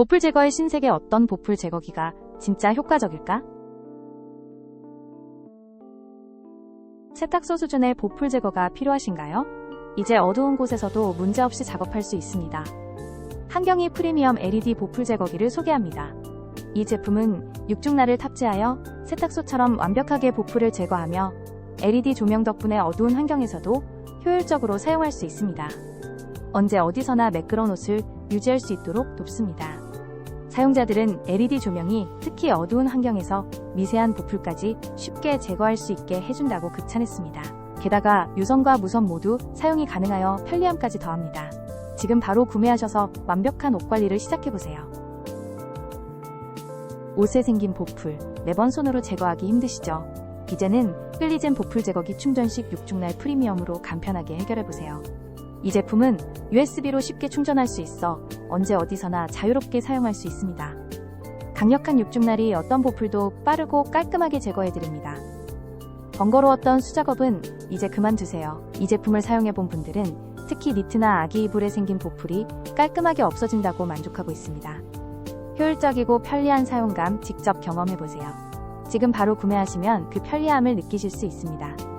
보풀 제거의 신세계 어떤 보풀 제거기가 진짜 효과적일까? 세탁소 수준의 보풀 제거가 필요하신가요? 이제 어두운 곳에서도 문제없이 작업할 수 있습니다. 한경이 프리미엄 LED 보풀 제거기를 소개합니다. 이 제품은 육중날을 탑재하여 세탁소처럼 완벽하게 보풀을 제거하며 LED 조명 덕분에 어두운 환경에서도 효율적으로 사용할 수 있습니다. 언제 어디서나 매끄러운 옷을 유지할 수 있도록 돕습니다. 사용자들은 LED 조명이 특히 어두운 환경에서 미세한 보풀까지 쉽게 제거할 수 있게 해준다고 극찬했습니다. 게다가 유선과 무선 모두 사용이 가능하여 편리함까지 더합니다. 지금 바로 구매하셔서 완벽한 옷 관리를 시작해보세요. 옷에 생긴 보풀, 매번 손으로 제거하기 힘드시죠? 이제는 끌리젠 보풀 제거기 충전식 6중날 프리미엄으로 간편하게 해결해보세요. 이 제품은 USB로 쉽게 충전할 수 있어 언제 어디서나 자유롭게 사용할 수 있습니다. 강력한 6중날이 어떤 보풀도 빠르고 깔끔하게 제거해드립니다. 번거로웠던 수작업은 이제 그만두세요. 이 제품을 사용해본 분들은 특히 니트나 아기 이불에 생긴 보풀이 깔끔하게 없어진다고 만족하고 있습니다. 효율적이고 편리한 사용감 직접 경험해보세요. 지금 바로 구매하시면 그 편리함을 느끼실 수 있습니다.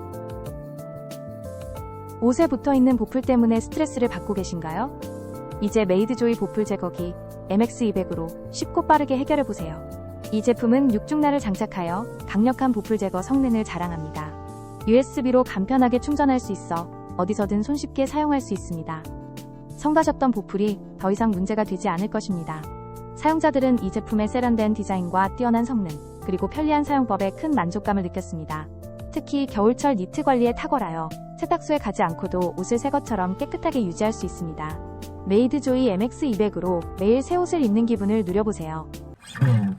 옷에 붙어 있는 보풀 때문에 스트레스를 받고 계신가요? 이제 메이드조이 보풀 제거기 MX200으로 쉽고 빠르게 해결해 보세요. 이 제품은 6중날을 장착하여 강력한 보풀 제거 성능을 자랑합니다. USB로 간편하게 충전할 수 있어 어디서든 손쉽게 사용할 수 있습니다. 성가셨던 보풀이 더 이상 문제가 되지 않을 것입니다. 사용자들은 이 제품의 세련된 디자인과 뛰어난 성능, 그리고 편리한 사용법에 큰 만족감을 느꼈습니다. 특히 겨울철 니트 관리에 탁월하여 세탁소에 가지 않고도 옷을 새 것처럼 깨끗하게 유지할 수 있습니다. 메이드조이 MX200으로 매일 새 옷을 입는 기분을 누려보세요. 음,